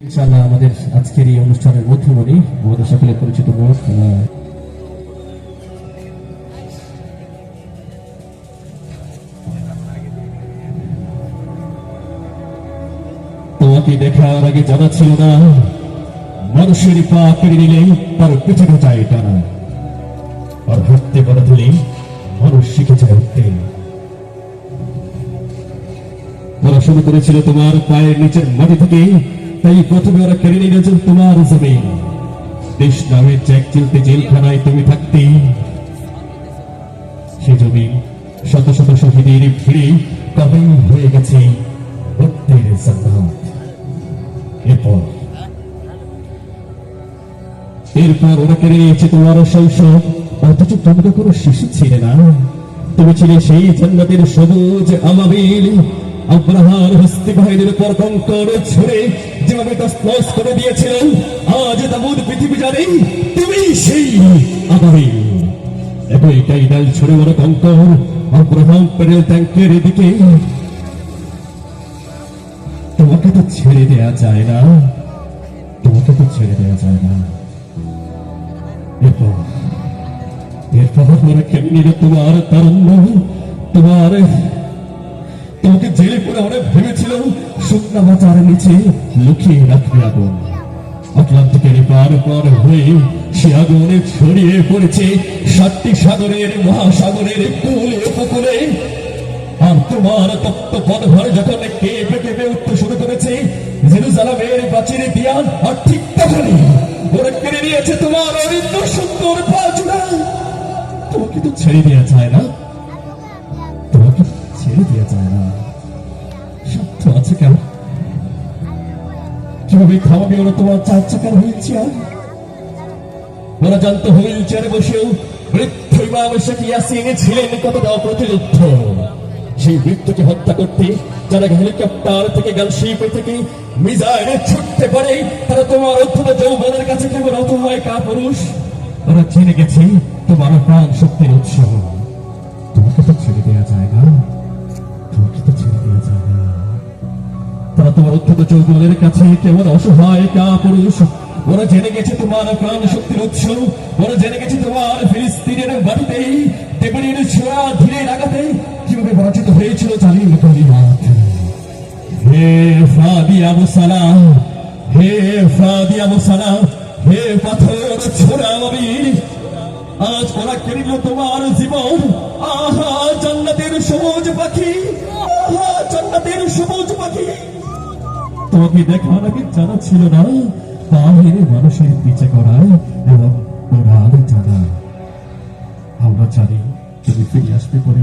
ইনশাআল্লাহ আমাদের আজকের এই অনুষ্ঠানের মধ্যমণি আমাদের সকলে পরিচিত মুখ তোমাকে দেখার আগে জানা ছিল না, মানুষের পা কেড়ে নিলে তার পেছনে যায় টানা। আর হাঁটতে বলা দিলে মানুষ শিখে যায় উঠতে শুরু করেছিল তোমার পায়ের নিচের মাটি থেকে তাই প্রথমে ওরা কেড়ে নিয়ে গেছে তোমার জমিন। দেশ নামের জ্যাক চিলতে জেলখানায় তুমি থাকতে। সে জমি শত শত শহীদের ভিড়ে কবে হয়ে গেছে রক্তের জান্নাত এরপর এরপর ওরা কেড়ে নিয়েছে তোমার শৈশব অথচ তুমি তো কোনো শিশু ছিলে না। তুমি ছিলে সেই জান্নাতের সবুজ আমাবিল আব্রাহার হস্তি বাহিনীর উপর কঙ্কর ছুড়ে যেভাবে তসনস করে দিয়েছিলেন। আজ তাবুদ পৃথিবী জানে তুমি সেই ডাল ছুড়ে কঙ্কর পেরেল ট্যাঙ্কের দিকে তোমাকে তো ছেড়ে দেয়া যায় না। তোমাকে তো ছেড়ে দেয়া যায় না। এরপর এরপর ওরা কেমনি তোমার তোমার তোমাকে জেলে পড়ে অনেক ভেবেছিল শুকনা মাচার নিচে লুকিয়ে রাখবে আগুন। আটলান্টিকের পার পার হয়ে সে আগুনে ছড়িয়ে পড়েছে সাতটি সাগরের মহাসাগরের কুলে উপকূলে। আর তোমার তপ্ত পদভর যখন কেঁপে কেঁপে উঠতে শুরু করেছে, জেরুজালামের প্রাচীরে দিয়ান আর ঠিক তখনই ওরা কেড়ে নিয়েছে তোমার অরিন্দ সুন্দর পাজুরা তোমাকে তো ছেড়ে দেওয়া যায় না। ছেড়ে দেওয়া যায় না। সত্য আছে কেন? কীভাবে খাওয়াবে ওরা তোমার চার চাকার হুইল ওরা জানতো হুইল বসেও বৃদ্ধ ইমাম শেখ ছিলেন কতটা অপ্রতিরোধ সেই বৃত্তকে হত্যা করতে যারা হেলিকপ্টার থেকে গালশিপে থেকে মিজাইলে ছুটতে পারে, তারা তোমার অদ্ভুত যৌবনের কাছে কেবল অসহায় কা পুরুষ। ওরা জেনে গেছে তোমার প্রাণ শক্তির উৎসাহ তোমার অত্যন্ত যৌবনের কাছে কেমন অসহায় কা পুরুষ ওরা জেনে গেছে তোমার প্রাণ শক্তির উৎস। ওরা জেনে গেছে তোমার ফিলিস্তিনের মাটিতে টেবিলের ছোড়া ধীরে লাগাতে কীভাবে পরাজিত হয়েছিল জালিম কলিমাত হে ফাদি আবু সালাম, হে ফাদি আবু সালাম, হে পাথর ছোড়া আজ ওরা কেড়ে তোমার জীবন, আহা! তোমাকে দেখার আগে জানা ছিল না বাহিরে মানুষের পিছে করায় এবং ওরা জানা আমরা জানি তুমি ফিরে আসবে পরে